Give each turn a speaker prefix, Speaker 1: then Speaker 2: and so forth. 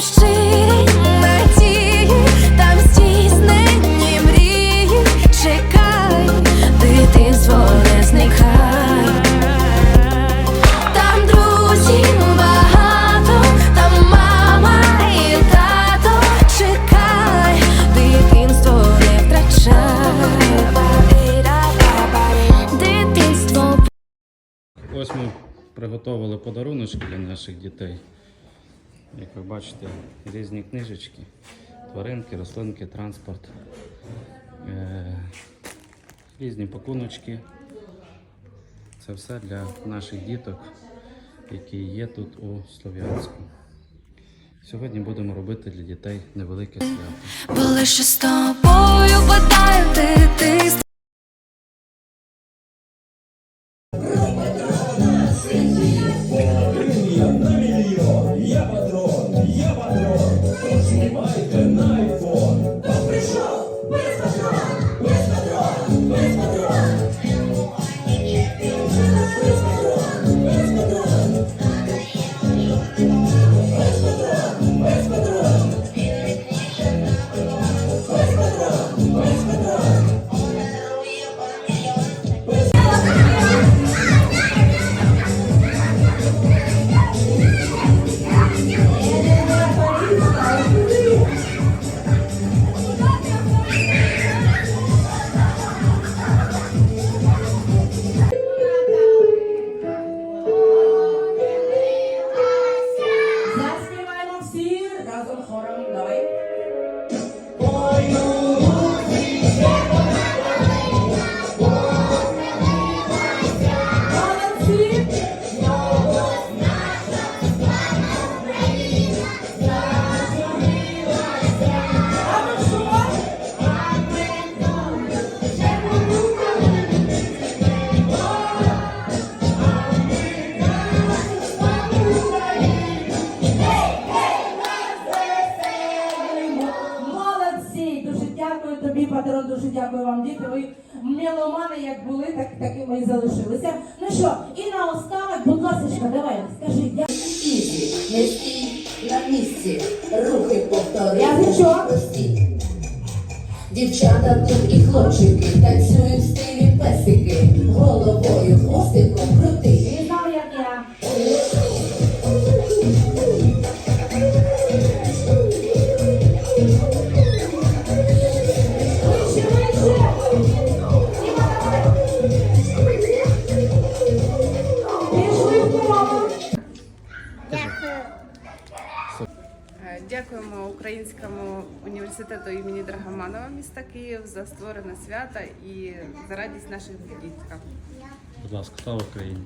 Speaker 1: Там там здійснені мрії. Чекай, дитинство не зникай. Там друзів багато, там мама і тато. Чекай, дитинство не
Speaker 2: Ось ми приготували подаруночки для наших дітей. Як ви бачите, різні книжечки, тваринки, рослинки, транспорт, е- різні пакуночки. Це все для наших діток, які є тут у Слов'янську. Сьогодні будемо робити для дітей невелике свято.
Speaker 3: Патрон, дуже дякую вам, діти. Ви меломани як були, так, так і залишилися. Ну що, і наостанок, будь ласка, давай, скажи, дякую.
Speaker 4: Не стій на місці, рухи повтори.
Speaker 3: Я нічого.
Speaker 4: прості. Дівчата тут і хлопчики танцюють в стилі песики, головою хвостиком крути.
Speaker 5: Дякуємо Українському університету імені Драгоманова міста Київ за створене свято і за радість наших діток.
Speaker 2: Будь ласка, слава Україні!